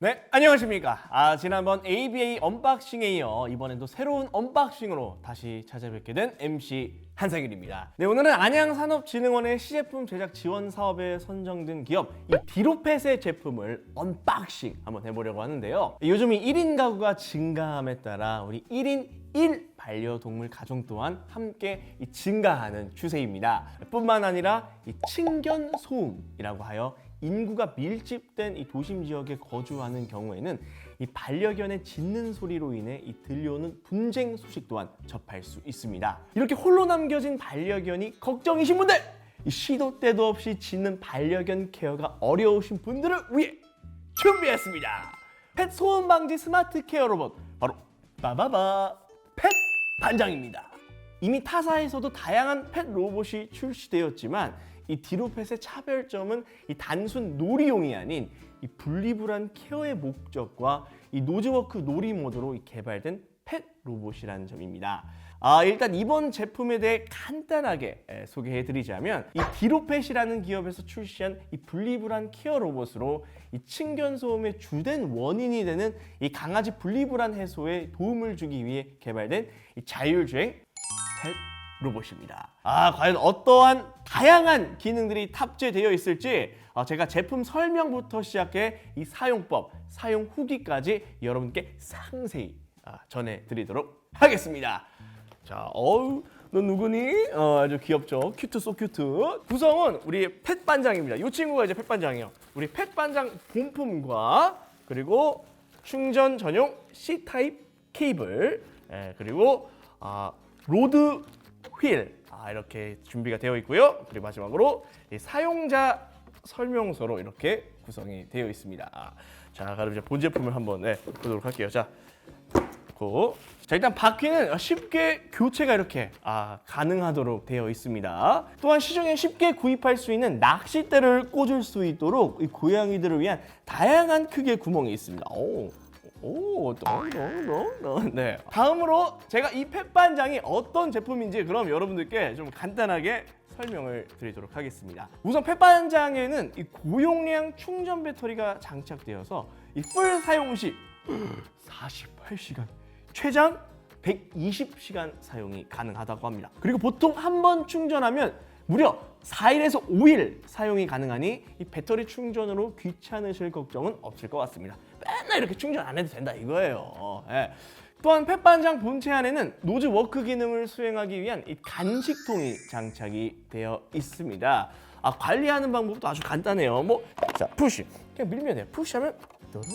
네, 안녕하십니까. 아, 지난번 ABA 언박싱에 이어 이번에도 새로운 언박싱으로 다시 찾아뵙게 된 MC 한상일입니다. 네, 오늘은 안양산업진흥원의 시제품 제작 지원 사업에 선정된 기업 이 디로펫의 제품을 언박싱 한번 해보려고 하는데요. 요즘 이 1인 가구가 증가함에 따라 우리 1인 1 반려동물 가정 또한 함께 이 증가하는 추세입니다. 뿐만 아니라 이 층견 소음이라고 하여 인구가 밀집된 이 도심 지역에 거주하는 경우에는 이 반려견의 짖는 소리로 인해 이 들려오는 분쟁 소식 또한 접할 수 있습니다. 이렇게 홀로 남겨진 반려견이 걱정이신 분들, 이 시도 때도 없이 짖는 반려견 케어가 어려우신 분들을 위해 준비했습니다. 펫 소음 방지 스마트 케어 로봇 바로 빠바바 펫 반장입니다. 이미 타사에서도 다양한 펫 로봇이 출시되었지만 이 디로펫의 차별점은 이 단순 놀이용이 아닌 이 분리불안 케어의 목적과 이 노즈워크 놀이 모드로 이 개발된 펫 로봇이라는 점입니다. 아, 일단 이번 제품에 대해 간단하게 에, 소개해 드리자면 이 디로펫이라는 기업에서 출시한 이 분리불안 케어 로봇으로 이 층견 소음의 주된 원인이 되는 이 강아지 분리불안 해소에 도움을 주기 위해 개발된 이 자율주행 펫 로봇입니다. 아, 과연 어떠한 다양한 기능들이 탑재되어 있을지 어, 제가 제품 설명부터 시작해 이 사용법, 사용 후기까지 여러분께 상세히 아, 전해드리도록 하겠습니다. 자, 어우, 너 누구니? 어, 아주 귀엽죠? 큐트 소 큐트. 구성은 우리 펫 반장입니다. 이 친구가 이제 펫 반장이에요. 우리 펫 반장 본품과 그리고 충전 전용 C 타입 케이블, 예, 그리고 아, 로드 휠 아, 이렇게 준비가 되어 있고요. 그리고 마지막으로 이 사용자 설명서로 이렇게 구성이 되어 있습니다. 아, 자, 그럼 이제 본 제품을 한번 네, 보도록 할게요. 자, 고. 자 일단 바퀴는 쉽게 교체가 이렇게 아, 가능하도록 되어 있습니다. 또한 시중에 쉽게 구입할 수 있는 낚싯대를 꽂을 수 있도록 이 고양이들을 위한 다양한 크기의 구멍이 있습니다. 오. 오, 너너너너 네. 다음으로 제가 이 펫반장이 어떤 제품인지 그럼 여러분들께 좀 간단하게 설명을 드리도록 하겠습니다. 우선 펫반장에는 이 고용량 충전 배터리가 장착되어서 이 풀 사용 시 48시간, 최장 120시간 사용이 가능하다고 합니다. 그리고 보통 한 번 충전하면 무려 4일에서 5일 사용이 가능하니 이 배터리 충전으로 귀찮으실 걱정은 없을 것 같습니다. 맨날 이렇게 충전 안 해도 된다 이거예요. 예. 또한 펫반장 본체 안에는 노즈 워크 기능을 수행하기 위한 이 간식통이 장착이 되어 있습니다. 아, 관리하는 방법도 아주 간단해요. 뭐, 자, 푸시. 그냥 밀면 돼요. 푸시하면 또르르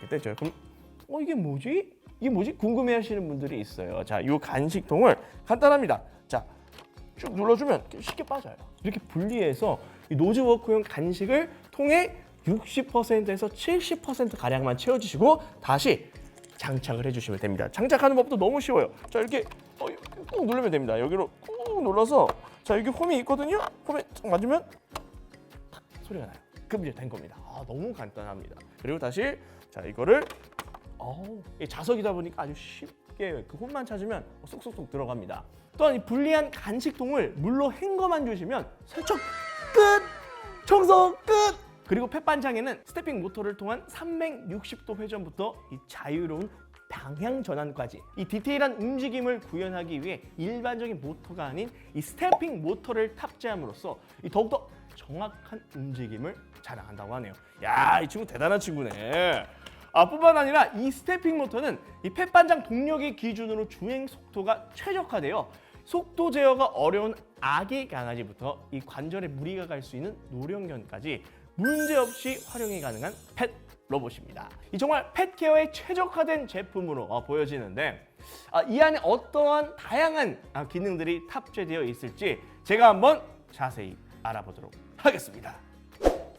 이렇게 되죠. 그럼, 어, 이게 뭐지? 이게 뭐지? 궁금해 하시는 분들이 있어요. 자, 이 간식통을 간단합니다. 자, 쭉 눌러주면 쉽게 빠져요. 이렇게 분리해서 이 노즈워크용 간식을 통해 60%에서 70% 가량만 채워주시고 다시 장착을 해주시면 됩니다. 장착하는 법도 너무 쉬워요. 자 이렇게 어, 꾹 누르면 됩니다. 여기로 꾹 눌러서 자 여기 홈이 있거든요. 홈에 딱 맞으면 탁 소리가 나요. 그럼 이제 된 겁니다. 아, 너무 간단합니다. 그리고 다시 자 이거를 어우, 이 자석이다 보니까 아주 쉽게 그 홈만 찾으면 쏙쏙쏙 들어갑니다. 또한 이 불리한 간식통을 물로 헹궈만 주시면 세척 끝! 청소 끝! 그리고 펫반장에는 스태핑 모터를 통한 360도 회전부터 이 자유로운 방향 전환까지 이 디테일한 움직임을 구현하기 위해 일반적인 모터가 아닌 이 스태핑 모터를 탑재함으로써 이 더욱더 정확한 움직임을 자랑한다고 하네요. 야, 이 친구 대단한 친구네. 아, 뿐만 아니라 이 스태핑 모터는 이 펫반장 동력의 기준으로 주행 속도가 최적화되어 속도 제어가 어려운 아기 강아지부터 이 관절에 무리가 갈 수 있는 노령견까지 문제없이 활용이 가능한 펫 로봇입니다. 이 정말 펫 케어에 최적화된 제품으로 어, 보여지는데 아, 이 안에 어떠한 다양한 아, 기능들이 탑재되어 있을지 제가 한번 자세히 알아보도록 하겠습니다.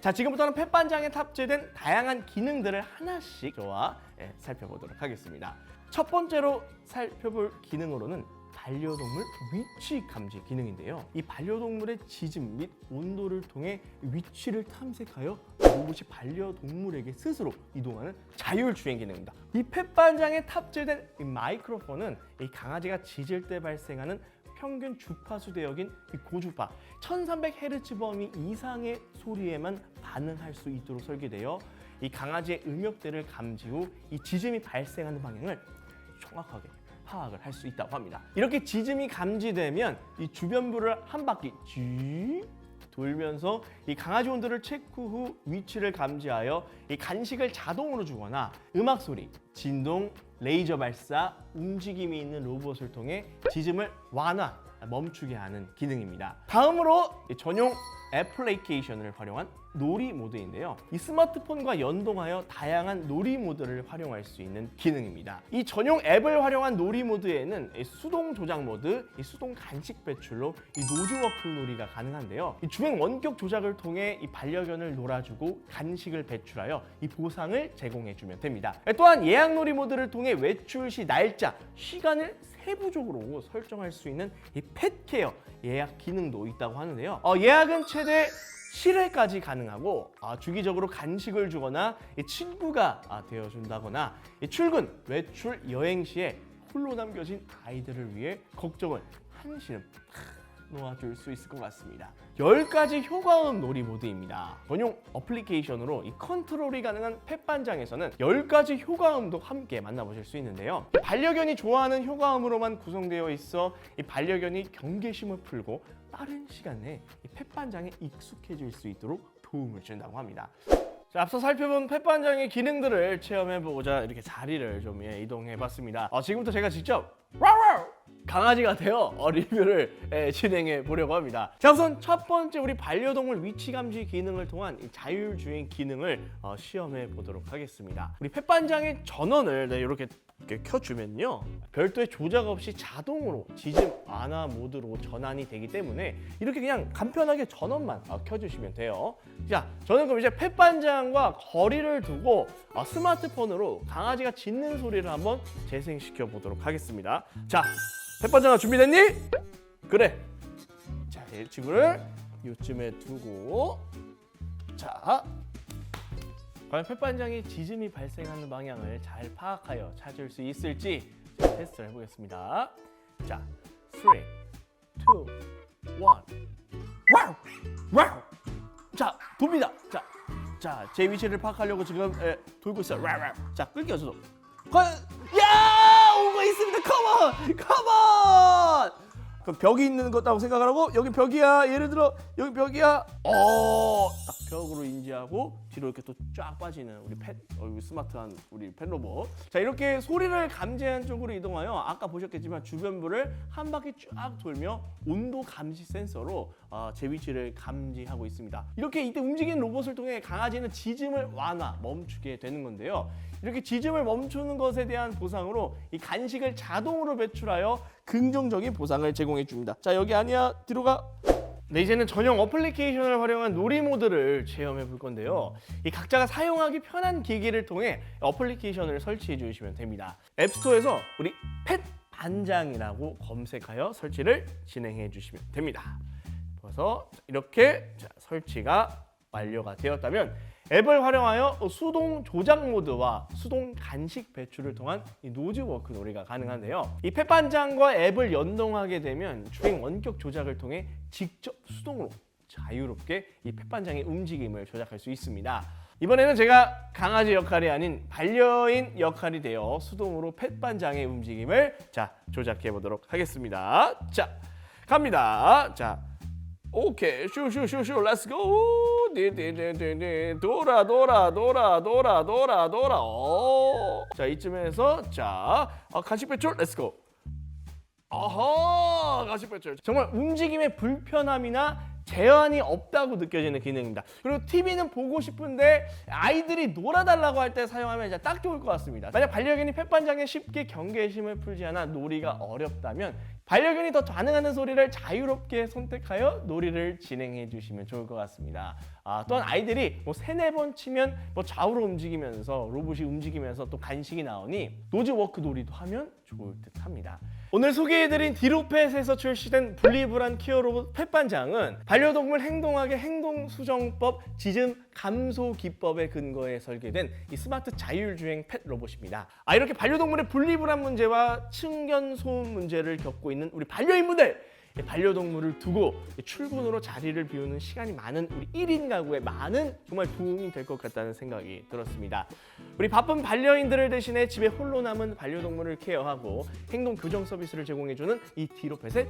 자 지금부터는 펫반장에 탑재된 다양한 기능들을 하나씩 저와 예, 살펴보도록 하겠습니다. 첫 번째로 살펴볼 기능으로는 반려동물 위치 감지 기능인데요. 이 반려동물의 지짐 및 온도를 통해 위치를 탐색하여 로봇이 반려동물에게 스스로 이동하는 자율 주행 기능입니다. 이 펫반장에 탑재된 이 마이크로폰은 이 강아지가 짖을 때 발생하는 평균 주파수 대역인 이 고주파 1300Hz 범위 이상의 소리에만 반응할 수 있도록 설계되어 이 강아지의 음역대를 감지 후 이 지짐이 발생하는 방향을 정확하게 파악을 할 수 있다고 합니다. 이렇게 지짐이 감지되면 이 주변부를 한 바퀴 쭉 돌면서 이 강아지 온도를 체크 후 위치를 감지하여 이 간식을 자동으로 주거나 음악 소리, 진동, 레이저 발사, 움직임이 있는 로봇을 통해 지짐을 완화, 멈추게 하는 기능입니다. 다음으로 이 전용 애플리케이션을 활용한 놀이 모드인데요. 이 스마트폰과 연동하여 다양한 놀이 모드를 활용할 수 있는 기능입니다. 이 전용 앱을 활용한 놀이 모드에는 이 수동 조작 모드, 이 수동 간식 배출로 이 노즈워크 놀이가 가능한데요. 이 주행 원격 조작을 통해 이 반려견을 놀아주고 간식을 배출하여 이 보상을 제공해주면 됩니다. 또한 예약 놀이 모드를 통해 외출 시 날짜, 시간을 세부적으로 설정할 수 있는 이 펫케어 예약 기능도 있다고 하는데요. 어, 예약은 최대 7회까지 가능하고 아, 주기적으로 간식을 주거나 이 친구가 아, 되어준다거나 이 출근, 외출, 여행 시에 홀로 남겨진 아이들을 위해 걱정을 한시름 놓아줄 수 있을 것 같습니다. 10가지 효과음 놀이 모드입니다. 전용 어플리케이션으로 이 컨트롤이 가능한 펫반장에서는 10가지 효과음도 함께 만나보실 수 있는데요. 이 반려견이 좋아하는 효과음으로만 구성되어 있어 이 반려견이 경계심을 풀고 빠른 시간 내에 이 펫반장에 익숙해질 수 있도록 도움을 준다고 합니다. 자, 앞서 살펴본 펫반장의 기능들을 체험해보고자 이렇게 자리를 좀 예, 이동해봤습니다. 어, 지금부터 제가 직접! 강아지가 되어 어, 리뷰를 예, 진행해 보려고 합니다. 자, 우선 첫 번째 우리 반려동물 위치 감지 기능을 통한 이 자율주행 기능을 어, 시험해 보도록 하겠습니다. 우리 펫반장의 전원을 네, 이렇게 켜주면요 별도의 조작 없이 자동으로 지짐 완화 모드로 전환이 되기 때문에 이렇게 그냥 간편하게 전원만 어, 켜주시면 돼요 자 저는 그럼 이제 펫반장과 거리를 두고 어, 스마트폰으로 강아지가 짖는 소리를 한번 재생시켜 보도록 하겠습니다 자 펫반장아 준비됐니? 그래 자 이 친구를 요쯤에 두고 자 과연 펫반장이 지짐이 발생하는 방향을 잘 파악하여 찾을 수 있을지 자, 테스트를 해보겠습니다. 자, 3, 2, 1. 와우! 와우! 자, 돕니다. 자, 자, 제 위치를 파악하려고 지금 에, 돌고 있어요. 와우. 자, 끌게요, 저도. 과연. 컴온! 컴온! 그럼 벽이 있는 것다고 생각을 하고 여기 벽이야. 예를 들어 여기 벽이야. 어, 딱 벽으로 인지하고 뒤로 이렇게 또 쫙 빠지는 우리 펫, 어, 스마트한 우리 펫 로봇. 자 이렇게 소리를 감지한 쪽으로 이동하여 아까 보셨겠지만 주변부를 한 바퀴 쫙 돌며 온도 감지 센서로 어, 제 위치를 감지하고 있습니다. 이렇게 이때 움직이는 로봇을 통해 강아지는 짖음을 완화, 멈추게 되는 건데요. 이렇게 짖음을 멈추는 것에 대한 보상으로 이 간식을 자동으로 배출하여 긍정적인 보상을 제공해 줍니다. 자 여기 아니야 뒤로 가. 네, 이제는 전용 어플리케이션을 활용한 놀이 모드를 체험해 볼 건데요. 이 각자가 사용하기 편한 기기를 통해 어플리케이션을 설치해 주시면 됩니다. 앱스토어에서 우리 펫 반장이라고 검색하여 설치를 진행해 주시면 됩니다. 그래서 이렇게 자, 설치가 완료가 되었다면 앱을 활용하여 수동 조작 모드와 수동 간식 배출을 통한 이 노즈워크 놀이가 가능한데요. 이 펫반장과 앱을 연동하게 되면 주행 원격 조작을 통해 직접 수동으로 자유롭게 이 펫반장의 움직임을 조작할 수 있습니다. 이번에는 제가 강아지 역할이 아닌 반려인 역할이 되어 수동으로 펫반장의 움직임을 자 조작해 보도록 하겠습니다. 자 갑니다. 자 오케이 슈슈슈슈 렛츠 고 네네네네 돌아 돌아 돌아 돌아 돌아 돌아. 오 자 이쯤에서 자 아, 간식 배출 렛츠 고 아하 간식 배출 정말 움직임의 불편함이나 제한이 없다고 느껴지는 기능입니다. 그리고 TV는 보고 싶은데 아이들이 놀아달라고 할 때 사용하면 이제 딱 좋을 것 같습니다. 만약 반려견이 펫반장에 쉽게 경계심을 풀지 않아 놀이가 어렵다면 반려견이 더 반응하는 소리를 자유롭게 선택하여 놀이를 진행해 주시면 좋을 것 같습니다. 아, 또한 아이들이 뭐 세네 번 치면 뭐 좌우로 움직이면서 로봇이 움직이면서 또 간식이 나오니 노즈워크 놀이도 하면 좋을 듯 합니다. 오늘 소개해드린 디로펫에서 출시된 분리불안 키어 로봇 펫반장은 반려동물 행동학의 행동 수정법 지즘 감소 기법에 근거해 설계된 이 스마트 자율주행 펫 로봇입니다. 아 이렇게 반려동물의 분리불안 문제와 층견 소음 문제를 겪고 있는 우리 반려인분들 반려동물을 두고 출근으로 자리를 비우는 시간이 많은 우리 1인 가구에 많은 정말 도움이 될 것 같다는 생각이 들었습니다. 우리 바쁜 반려인들을 대신해 집에 홀로 남은 반려동물을 케어하고 행동 교정 서비스를 제공해주는 이 디로펫의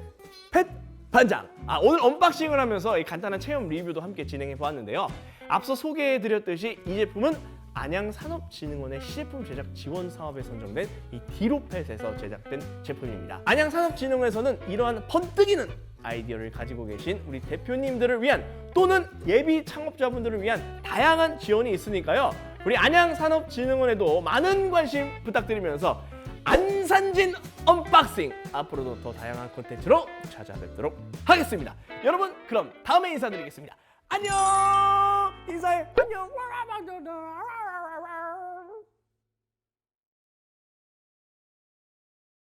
펫 반장. 아, 오늘 언박싱을 하면서 이 간단한 체험 리뷰도 함께 진행해 보았는데요. 앞서 소개해 드렸듯이 이 제품은 안양산업진흥원의 시제품 제작 지원 사업에 선정된 이 디로펫에서 제작된 제품입니다. 안양산업진흥원에서는 이러한 번뜩이는 아이디어를 가지고 계신 우리 대표님들을 위한 또는 예비 창업자분들을 위한 다양한 지원이 있으니까요. 우리 안양산업진흥원에도 많은 관심 부탁드리면서 안산진 언박싱 앞으로도 더 다양한 콘텐츠로 찾아뵙도록 하겠습니다. 여러분 그럼 다음에 인사드리겠습니다. 안녕 인사해 안녕